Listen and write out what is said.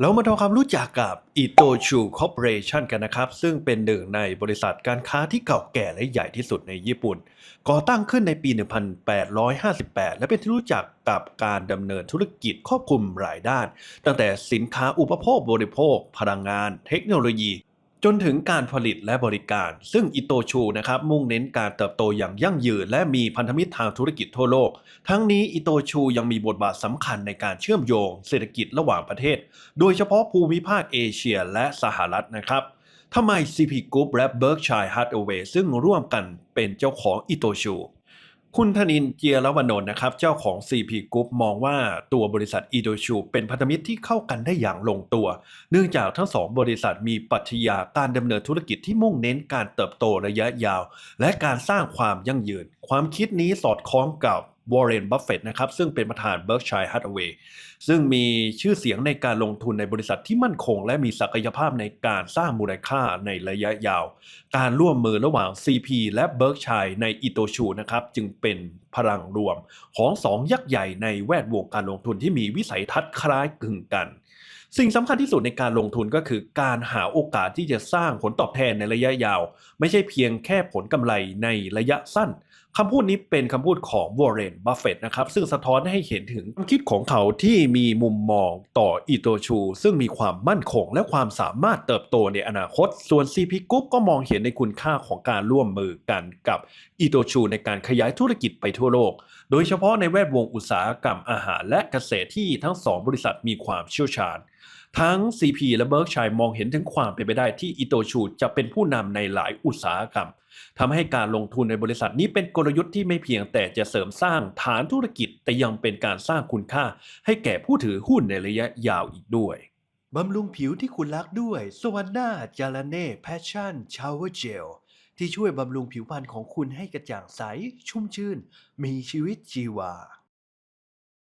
เรามาทำความรู้จักกับอิโตชูคอร์ปอเรชันกันนะครับ ซึ่งเป็นหนึ่งในบริษัทการค้าที่เก่าแก่และใหญ่ที่สุดในญี่ปุ่น ก่อตั้งขึ้นในปี 1858 และเป็นที่รู้จักกับการดำเนินธุรกิจครอบคลุมหลายด้าน ตั้งแต่สินค้าอุปโภคบริโภค พลังงาน เทคโนโลยี จนถึงการผลิตและบริการ ซึ่งอิโตชูนะครับมุ่งเน้นการเติบโตอย่างยั่งยืน และมีพันธมิตรทางธุรกิจทั่วโลก ทั้งนี้อิโตชูยังมีบทบาทสำคัญในการเชื่อมโยงเศรษฐกิจระหว่างประเทศ โดยเฉพาะภูมิภาคเอเชียและสหรัฐนะครับทำไม CP Group และ Berkshire Hathaway ซึ่งร่วมกันเป็นเจ้าของอิโตชู คุณธนินเจียรวนนท์นะครับ เจ้าของ CP Group มองว่าตัวบริษัทอิโดชูเป็นพันธมิตรที่เข้ากันได้อย่างลงตัว เนื่องจากทั้งสองบริษัทมีปรัชญาการดำเนินธุรกิจที่มุ่งเน้นการเติบโตระยะยาว และการสร้างความยั่งยืน ความคิดนี้สอดคล้องกับ วอร์เรน บัฟเฟตนะครับ ซึ่งเป็นประธาน Berkshire Hathaway ซึ่งมีชื่อเสียงในการลงทุนในบริษัทที่มั่นคง และมีศักยภาพในการสร้างมูลค่าในระยะยาว การร่วมมือระหว่าง CP และ Berkshire ในอิโตชูนะครับ จึงเป็น พลังรวม ของสองยักษ์ใหญ่ในแวดวงการลงทุนที่มีวิสัยทัศน์คล้ายคลึงกัน สิ่งสำคัญที่สุดในการลงทุนก็คือการหาโอกาสที่จะสร้างผลตอบแทนในระยะยาว ไม่ใช่เพียงแค่ผลกำไรในระยะสั้นคำพูดนี้เป็นคำพูดของวอร์เรน บัฟเฟตนะครับ ซึ่งสะท้อนให้เห็นถึงความคิดของเขาที่มีมุมมองต่ออิโตชู ซึ่งมีความมั่นคงและความสามารถเติบโตในอนาคต ส่วน CP Group ก็มองเห็นในคุณค่าของการร่วมมือกันกับอิโตชูในการขยายธุรกิจไปทั่วโลก โดยเฉพาะในแวดวงอุตสาหกรรมอาหารและเกษตรที่ทั้งสองบริษัทมีความเชี่ยวชาญ ทั้ง CP และ Berkshire มองเห็นถึงความเป็นไปได้ที่อิโตชูจะเป็นผู้นำในหลายอุตสาหกรรมทำให้การลงทุนในบริษัทนี้เป็นกลยุทธ์ที่ไม่เพียงแต่จะเสริมสร้างฐานธุรกิจ แต่ยังเป็นการสร้างคุณค่า ให้แก่ผู้ถือหุ้นในระยะยาวอีกด้วยบำรุงผิวที่คุณรักด้วยสวรรค์หน้าจาราเน่แพชชั่นชาวเวอร์เจล ที่ช่วยบำรุงผิวพรรณของคุณให้กระจ่างใส ชุ่มชื่น มีชีวิตชีวา